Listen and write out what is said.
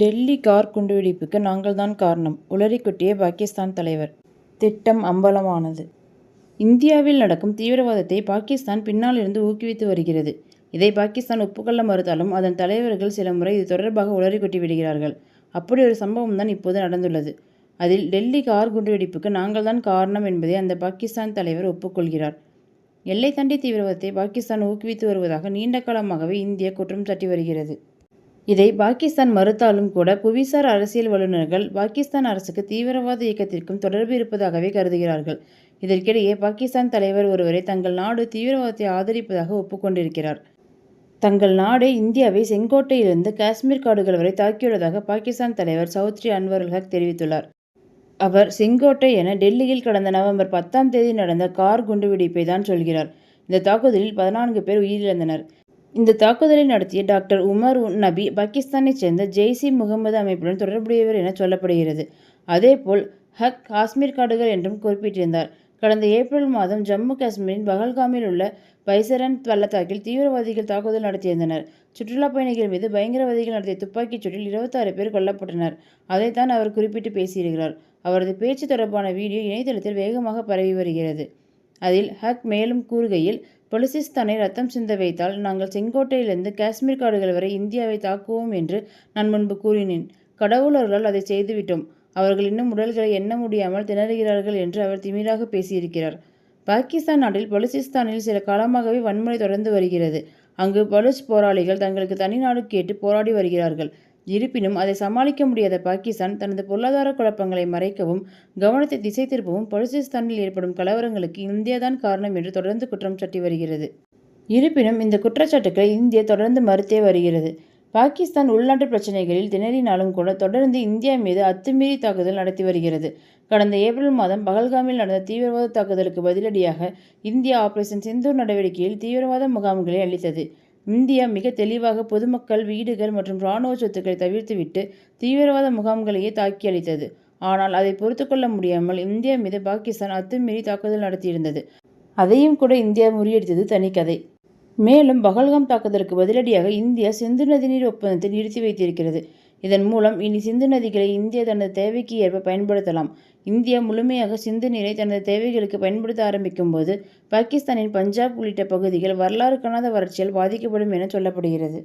Delhi car குண்டுவெடிப்புக்கு நாங்கள் தான் காரணம் உளறி கொட்டிய பாகிஸ்தான் தலைவர். திட்டம் அம்பலமானது இந்தியாவில் நடக்கும் தீவிரவாதத்தை பாகிஸ்தான் பின்னாலிருந்து ஊக்குவித்து வருகிறது. இதை பாகிஸ்தான் ஒப்புக்கொள்ள மறுத்தாலும் அதன் தலைவர்கள் சில முறை இது தொடர்பாக உளறி கொட்டி விடுகிறார்கள். அப்படி ஒரு சம்பவம் தான் இப்போது நடந்துள்ளது. அதில் டெல்லி கார் குண்டுவெடிப்புக்கு நாங்கள் தான் காரணம் என்பதை அந்த பாகிஸ்தான் தலைவர் ஒப்புக்கொள்கிறார். எல்லை தண்டி தீவிரவாதத்தை பாகிஸ்தான் ஊக்குவித்து வருவதாக நீண்ட காலமாகவே இந்தியா குற்றம் சாட்டி வருகிறது. இதை பாகிஸ்தான் மறுத்தாலும் கூட புவிசார் அரசியல் வல்லுநர்கள் பாகிஸ்தான் அரசுக்கு தீவிரவாத இயக்கத்திற்கும் தொடர்பு இருப்பதாகவே கருதுகிறார்கள். இதற்கிடையே பாகிஸ்தான் தலைவர் ஒருவரை தங்கள் நாடு தீவிரவாதத்தை ஆதரிப்பதாக ஒப்புக்கொண்டிருக்கிறார். தங்கள் நாடே இந்தியாவை செங்கோட்டையிலிருந்து காஷ்மீர் காடுகள் வரை தாக்கியுள்ளதாக பாகிஸ்தான் தலைவர் சவுத்ரி அன்வர் ஹக் தெரிவித்துள்ளார். அவர் செங்கோட்டை என டெல்லியில் கடந்த நவம்பர் பத்தாம் தேதி நடந்த கார் குண்டுவெடிப்பை தான் சொல்கிறார். இந்த தாக்குதலில் பதினான்கு பேர் உயிரிழந்தனர். இந்த தாக்குதலை நடத்திய டாக்டர் உமர் உன் நபி பாகிஸ்தானைச் சேர்ந்த ஜெய்சி முகமது அமைப்புடன் தொடர்புடையவர் என சொல்லப்படுகிறது. அதேபோல் ஹக் காஷ்மீர் காடுகள் என்றும் குறிப்பிட்டிருந்தார். கடந்த ஏப்ரல் மாதம் ஜம்மு காஷ்மீரின் பகல்காமில் உள்ள பைசரன் பள்ளத்தாக்கில் தீவிரவாதிகள் தாக்குதல் நடத்தியிருந்தனர். சுற்றுலா பயணிகள் மீது பயங்கரவாதிகள் நடத்திய துப்பாக்கிச் சூட்டில் இருபத்தாறு பேர் கொல்லப்பட்டனர். அதைத்தான் அவர் குறிப்பிட்டு பேசியிருக்கிறார். அவரது பேச்சு தொடர்பான வீடியோ இணையதளத்தில் வேகமாக பரவி வருகிறது. அதில் ஹக் மேலும் கூறுகையில் பலுசிஸ்தானை ரத்தம் சிந்த வைத்தால் நாங்கள் செங்கோட்டையிலிருந்து காஷ்மீர் காடுகள் வரை இந்தியாவை தாக்குவோம் என்று நான் முன்பு கூறினேன். கடவுளர்கள் அதை செய்துவிட்டோம். அவர்கள் இன்னும் உடல்களை எண்ண முடியாமல் திணறுகிறார்கள் என்று அவர் திமிராக பேசியிருக்கிறார். பாகிஸ்தான் நாட்டில் பலுசிஸ்தானில் சில காலமாகவே வன்முறை தொடர்ந்து வருகிறது. அங்கு பலுச் போராளிகள் தங்களுக்கு தனி நாடு கேட்டு போராடி வருகிறார்கள். இருப்பினும் அதை சமாளிக்க முடியாத பாகிஸ்தான் தனது பொருளாதார குழப்பங்களை மறைக்கவும் கவனத்தை திசை திருப்பவும் பலுசிஸ்தானில் ஏற்படும் கலவரங்களுக்கு இந்தியா தான் காரணம் என்று தொடர்ந்து குற்றம் சாட்டி வருகிறது. இருப்பினும் இந்த குற்றச்சாட்டுக்களை இந்தியா தொடர்ந்து மறுத்தே வருகிறது. பாகிஸ்தான் உள்நாட்டு பிரச்சனைகளில் திணறினாலும் கூட தொடர்ந்து இந்தியா மீது அத்துமீறி தாக்குதல் நடத்தி வருகிறது. கடந்த ஏப்ரல் மாதம் பகல்காமில் நடந்த தீவிரவாத தாக்குதலுக்கு பதிலடியாக இந்தியா ஆபரேஷன் சிந்தூர் நடவடிக்கையில் தீவிரவாத முகாம்களை அளித்தது இந்தியா மிக தெளிவாக பொதுமக்கள் வீடுகள் மற்றும் ராணுவ சொத்துக்களை தவிர்த்துவிட்டு தீவிரவாத முகாம்களையே தாக்கி அளித்தது ஆனால் அதை பொறுத்துக்கொள்ள முடியாமல் இந்தியா மீது பாகிஸ்தான் அத்துமீறி தாக்குதல் நடத்தியிருந்தது. அதையும் கூட இந்தியா முறியடித்தது தனிக்கதை. மேலும் பகல்காம் தாக்குதலுக்கு பதிலடியாக இந்தியா சிந்து நதிநீர் ஒப்பந்தத்தை நிறுத்தி வைத்திருக்கிறது. இதன் மூலம் இனி சிந்து நதிகளை இந்தியா தனது தேவைக்கு ஏற்ப பயன்படுத்தலாம். இந்தியா முழுமையாக சிந்து நீரை தனது தேவைகளுக்கு பயன்படுத்த ஆரம்பிக்கும் போது பாகிஸ்தானின் பஞ்சாப் உள்ளிட்ட பகுதிகள் வரலாறு காணாத வறட்சியால் பாதிக்கப்படும் என சொல்லப்படுகிறது.